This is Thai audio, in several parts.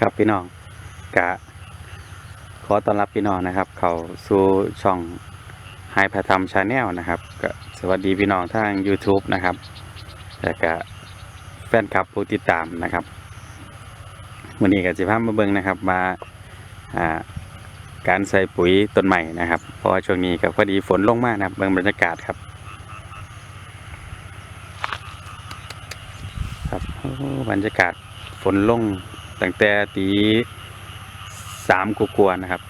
ครับพี่น้องกะขอต้อนรับพี่น้องนะครับ เข้าสู่ช่องไฮพาธรรมชาแนลนะครับก็สวัสดีพี่น้องทาง YouTube นะครับแล้วก็แฟนคลับผู้ติดตามนะครับวันนี้ก็จะพามาเบิงนะครับมาการใส่ปุ๋ยต้นใหม่นะครับ เพราะว่าช่วงนี้ก็พอดีฝนลงมากนะครับเบิ่งบรรยากาศครับ ครับโอ้บรรยากาศฝนลง ตั้งแต่ตีสามกลัวๆนะครับ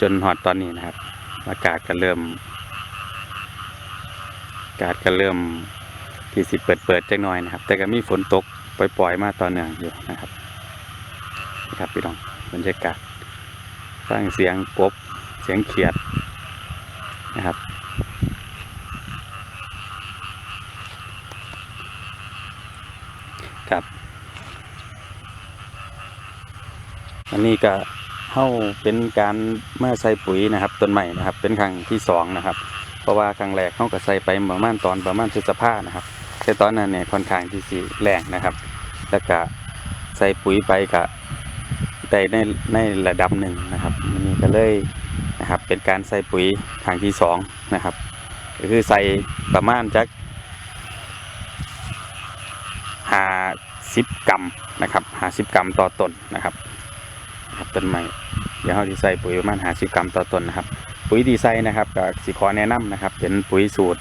จนหอดตอนนี้นะครับ อากาศก็เริ่ม อากาศก็เริ่มที่สิเปิดเปิดๆจักหน่อยนะครับ แต่ก็มีฝนตกปล่อยๆมาตอนเนื่องอยู่นะครับนี่ครับพี่น้องบรรยากาศสร้างเสียงกบเสียงเขียดนะครับ อันนี้ก็เข้าเป็นการมาใส่ปุ๋ยนะครับต้นใหม่นะครับ เป็นครั้งที่สองนะครับ เพราะว่าครั้งแรกเขาก็ใส่ไปประมาณตอนประมาณพฤษภานะครับแต่ตอนนั้นเนี่ยค่อนข้างที่สีแรงนะครับแล้วก็ใส่ปุ๋ยไปก็ได้ในในระดับหนึ่งนะครับอันนี้ก็เลยนะครับเป็นการใส่ปุ๋ยครั้งที่สองนะครับก็คือใส่ประมาณจักห้าสิบกรัมนะครับห้าสิบกรัมต่อต้นนะครับ ต้นใหม่เดี๋ยวเราจะใส่ปุ๋ยประมาณหาสิกรัมต่อต้นนะครับ ปุ๋ยดีไซน์นะครับก็สิขอแนะนำนะครับ เป็นปุ๋ยสูตร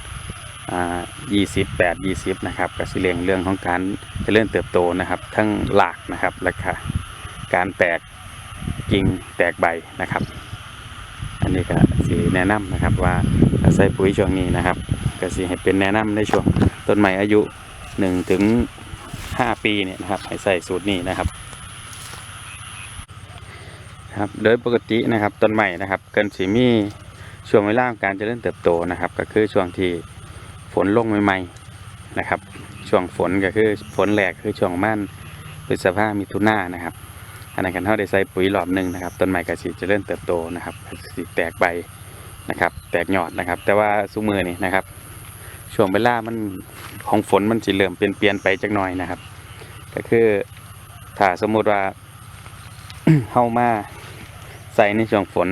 อ่า20 8 20นะครับก็สิเลียงเรื่องของการเจริญเติบโตนะครับ ทั้งหลากนะครับและก็การแตกกิ่งแตกใบนะครับ อันนี้ก็สิแนะนำนะครับว่าใส่ปุ๋ยช่วงนี้นะครับก็สิให้เป็นแนะนำในช่วงต้นใหม่อายุ1ถึง5ปีเนี่ยนะครับให้ใส่สูตรนี้นะครับ ครับโดยปกตินะครับต้นใหม่นะครับเกินสีมีช่วงเวลาของการเจริญเติบโตนะครับ ก็คือช่วงที่ฝนลงใหม่ๆนะครับ ช่วงฝนก็คือฝนแหลกคือช่วงม่านพฤษภามิถุนานะครับอันนั้นกันเท่าได้ใส่ปุ๋ยรอบหนึ่งนะครับต้นใหม่ก็สีเจริญเติบโตนะครับสีแตกใบนะครับ แตกยอดนะครับ แต่ว่าสุมือนี่นะครับ ช่วงเวลามันของฝนมันจะเริ่มเปลี่ยนเปลี่ยนไปจักหน่อยนะครับ ก็คือถ้าสมมุติว่าเข้ามา ใส่ในช่วงฝน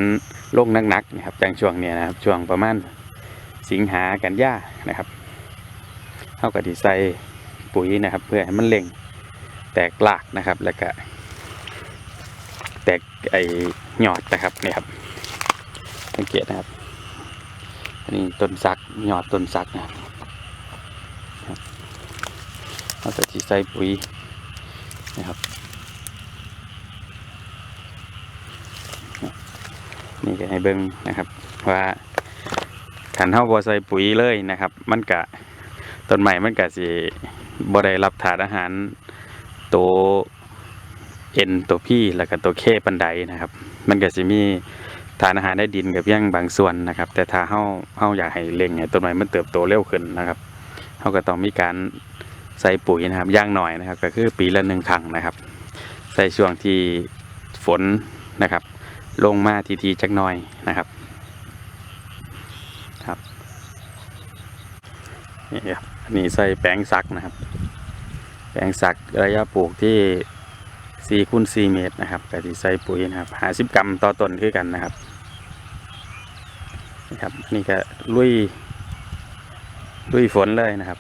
ลงหนักๆนะครับจังช่วงเนี้ยนะครับช่วงประมาณสิงหากันยานะครับเท่ากับที่ใส่ปุ๋ยนะครับ เพื่อให้มันเล่งแตกลากนะครับแล้วก็แตกไอหยอดนะครับเนี่ยครับสังเกตนะครับ อันนี้ต้นสักหยอดต้นสักนะครับเราจะใส่ปุ๋ยนะครับ นี่ก็ให้เบิ่งนะครับ ว่าขันเฮาบ่ใส่ปุ๋ยเลยนะครับ มันกะต้นใหม่มันกะสิบ่ได้รับถาดอาหารตัวเอ็นตัวพี่แล้วก็ตัวเคปันไดนะครับ มันก็สิมีทานอาหารได้ดินกับย่างบางส่วนนะครับ แต่ถ้าเฮาเฮาอยากให้เล็งให้ต้นไม้มันเติบโตเร็วขึ้นนะครับเฮาก็ต้องมีการใส่ปุ๋ยนะครับย่างหน่อยนะครับ ก็คือปีละหนึ่งครั้งนะครับ ใส่ช่วงที่ฝนนะครับ ลงมาทีทีๆจักหน่อยนะครับครับนี่ครับอันนี้ใส่แปลงสักนะครับ แปลงสักระยะปลูกที่4คูณ4เมตรนะครับกะทิใส่ปุ๋ยนะครับหาสิบกรัมต่อต้นคือกันนะครับนี่ครับอันนี่ก็ลุยลุยฝนเลยนะครับ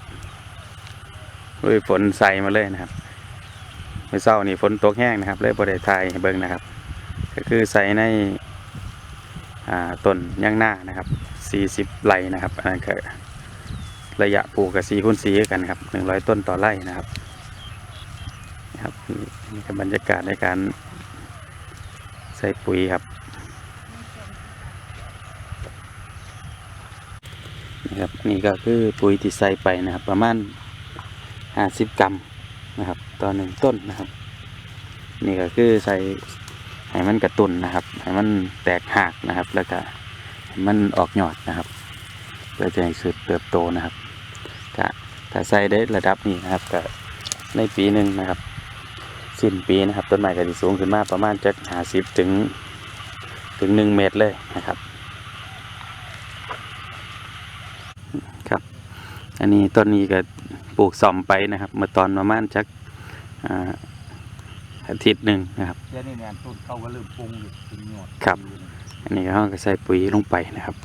ลุยฝนใส่มาเลยนะครับเมื่อเช้านี่ฝนตกแห้งนะครับเลยบริเวณไทยเบิ่งนะครับ ก็คือใส่ในต้นย่างหน้านะครับ 40ไร่นะครับอันนั้นก็ระยะปลูกกับ4คูณ4กันครับ 100 ต้นต่อไร่นะครับนะครับนี่นี่คือบรรยากาศในการใส่ปุ๋ยครับนี่ครับนี่ก็คือปุ๋ยที่ใส่ไปนะครับ ประมาณ 50 กรัมนะครับ ต่อหนึ่งต้นนะครับ นี่ก็คือใส่ ให้มันกระตุนนะครับ ให้มันแตกหักนะครับ แล้วก็มันออกยอดนะครับเพื่อจะให้สืบเติบโตนะครับก็ถ้าใส่ได้ระดับนี้นะครับก็ในปีหนึ่งนะครับ สิ้นปีนะครับ ต้นไม้ก็จะสูงขึ้นมาประมาณจากหาสิบถึงถึงหนึ่งเมตรเลยนะครับครับ อันนี้ต้นนี้ก็ปลูกซ่อมไปนะครับ เมื่อตอนประมาณจากอ่า ออาทิตย์หนึ่งนะครับ เดี๋ยวนี้เนี่ยต้นเขาก็เริ่มปรุงอยู่เป็นหยอดครับ อันนี้ก็เราก็ใส่ปุ๋ยลงไปนะครับ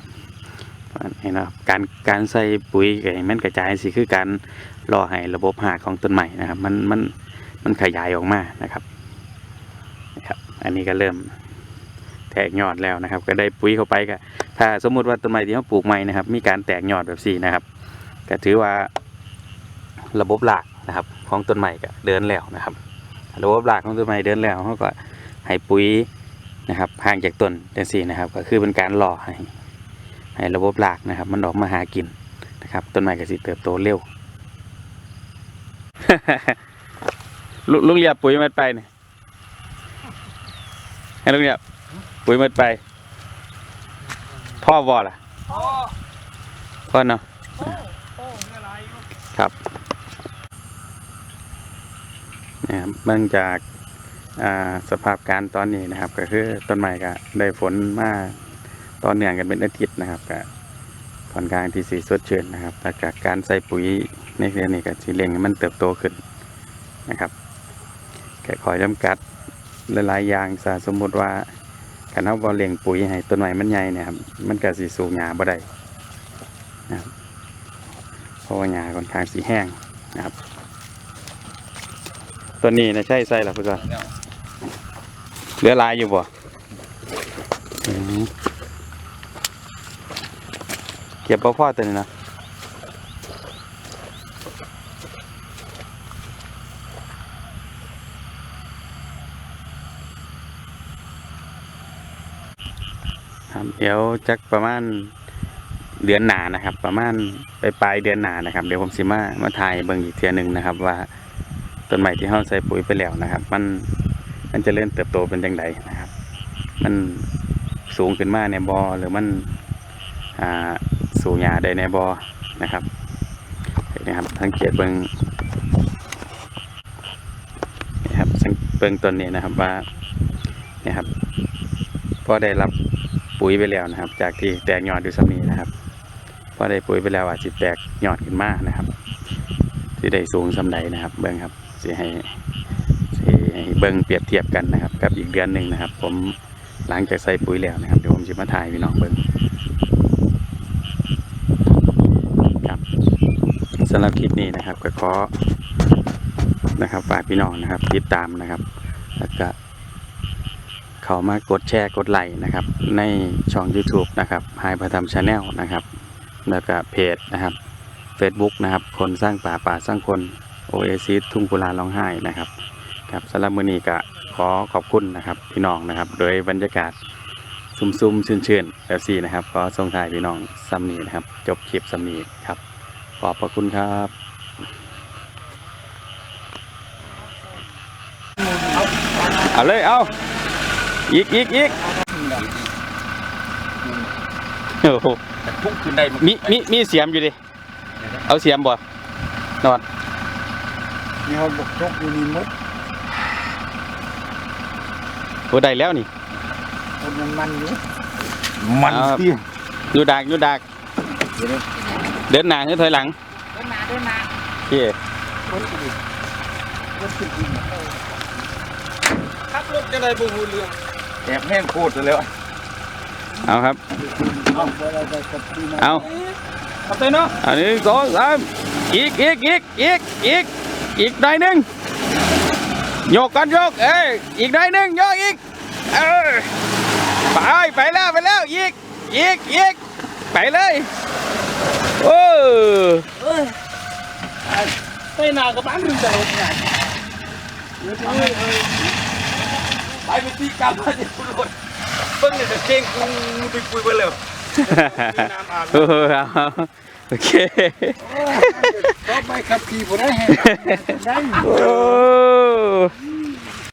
นี่นะครับการการใส่ปุ๋ยก็ให้มันกระจายสิคือการรอให้ระบบหากของต้นใหม่นะครับ มันมันมันขยายออกมานะครับนะครับ อันนี้ก็เริ่มแตกยอดแล้วนะครับ ก็ได้ปุ๋ยเข้าไปก็ถ้าสมมุติว่าต้นใหม่ที่เราปลูกใหม่นะครับ มีการแตกยอดแบบสี่นะครับก็ถือว่าระบบหลักนะครับ ของต้นใหม่ก็เดินแล้วนะครับ ระบบหลักของต้นใหม่เดินแล้วเขาก็ให้ปุ๋ยนะครับห่างจากต้นจังสี่นะครับ ก็คือเป็นการหล่อให้ให้ระบบรากนะครับ มันออกมาหากินนะครับต้นไม้ก็สิเติบโตเร็วลุลุงเรียบปุ๋ยมัดไปเนี่ยให้ลุงเรียบปุ๋ยมัดไป พ่อวอล่ะโอ้พ่อเนาะ โอ้โอ้ไม่ไรอยู่ ครับ นะครับเนื่องจากาสภาพการตอนนี้นะครับ ก็คือต้นไม้ก็ได้ฝนมาต่อเนื่องกันเป็นอาทิตย์นะครับก็ค่อนข้างที่สีสดชื่นนะครับแต่จากการใส่ปุ๋ยในเรื่องนี้ก็สีเร่งมันเติบโตขึ้นนะครับแค่คอยจำกัดหลายๆอย่างซะสมมุติว่าการเอาบอเลี้ยงปุ๋ยให้ต้นไม้มันใหญ่เนี่ยครับมันก็สีสูงหญ้าบ่ได้นะครับเพราะว่าหญ้าค่อนข้างสีแห้งนะครับ ตัวนี้นะใช่ใส่หรอพี่ก่อนเหลือลายอยู่บ่เก็บพ่อตัวนี้นะเดี๋ยวจักประมาณเดือนหนานะครับ ประมาณไปปลายเดือนหนานะครับ เดี๋ยวผมสิมามาถ่ายเบิ่งอีกเทียหนึ่งนะครับว่า ต้นไม้ที่เฮาใส่ปุ๋ยไปแล้วนะครับ มันมันจะเริ่มเติบโตเป็นอย่างไรนะครับ มันสูงขึ้นมาในบอหรือมันอ่าสูงหยาได้ในบอนะครับเห็นไหมครับสังเกตเบิงนะครับเบิงต้นนี้นะครับว่าเนี่ยครับพอได้รับปุ๋ยไปแล้วนะครับ จากที่แตกยอดอยู่สำนีนะครับพอได้ปุ๋ยไปแล้วอาจจะแตกยอดขึ้นมากนะครับที่ได้สูงสำใดนะครับ เบิ้งครับ สิให้ให้เบิ่งเปรียบเทียบกันนะครับ กับอีกเดือนหนึ่งนะครับ ผมหลังจากใส่ปุ๋ยแล้วนะครับเดี๋ยวผมจะมาถ่ายพี่น้องเบิ่งครับสำหรับคลิปนี้นะครับก็ขอนะครับฝากพี่น้องนะครับติดตามนะครับ แล้วก็เข้ามากดแชร์กดไลค์นะครับ ในช่อง YouTube นะครับไฮประธรรมชาแนลนะครับ แล้วก็เพจนะครับ Facebook นะครับ คนสร้างป่าป่าสร้างคน โอเอซิทุ่งกุลาร้องไห้นะครับครับสำหรับมื้อนี้ก็ขอขอบคุณนะครับพี่น้องนะครับ โดยบรรยากาศซุ่มๆชื่นๆแบบสี่นะครับขอส่งท้ายพี่น้องซัมนีนะครับ จบคลิปซัมนีครับ ขอบพระคุณครับเอาเลยเอาอีกอีกอีกโอ้โหแต่พุ่งขึ้นได้นมีมีมีเสียมอยู่ดิ เอาเสียมบ่นอน มีเขาบกจกอยู่นี่มดโอ้ได้แล้วนี่ คนมันมันอยู่มันครับที่ดูดักดูดักเดี๋ยวนี้เดินหน้าหรือถอยหลังเดินมาเดินมาโอเคคนขึ้นดิคนขึ้นดิขับรถจะได้บูเรื่องแอบแห้งโคตรแล้วเอาครับ เอาไปเราไปกับพี่น้องเอา เอาไปเนาะอันหนึ่งสองสามอีกอีกอีกอีกอีก อีกหน่อยหนึ่งโยกกันโยก เอ้ยอีกหน่อยหนึ่งโยกอีก เออไปไปแล้วไปแล้วอีกอีกอีกไปเลยโอ้ไปหนากับบ้านมึงจะลงไงไปไปตีกลับมาเดี๋ยวกูรถเพิ่งเนี่ยจะเก่งกูไปคุยไปเลยน้ำอาบ เออเอาโอเคก็ไปขับขี่ผมได้แฮงได้ โอ้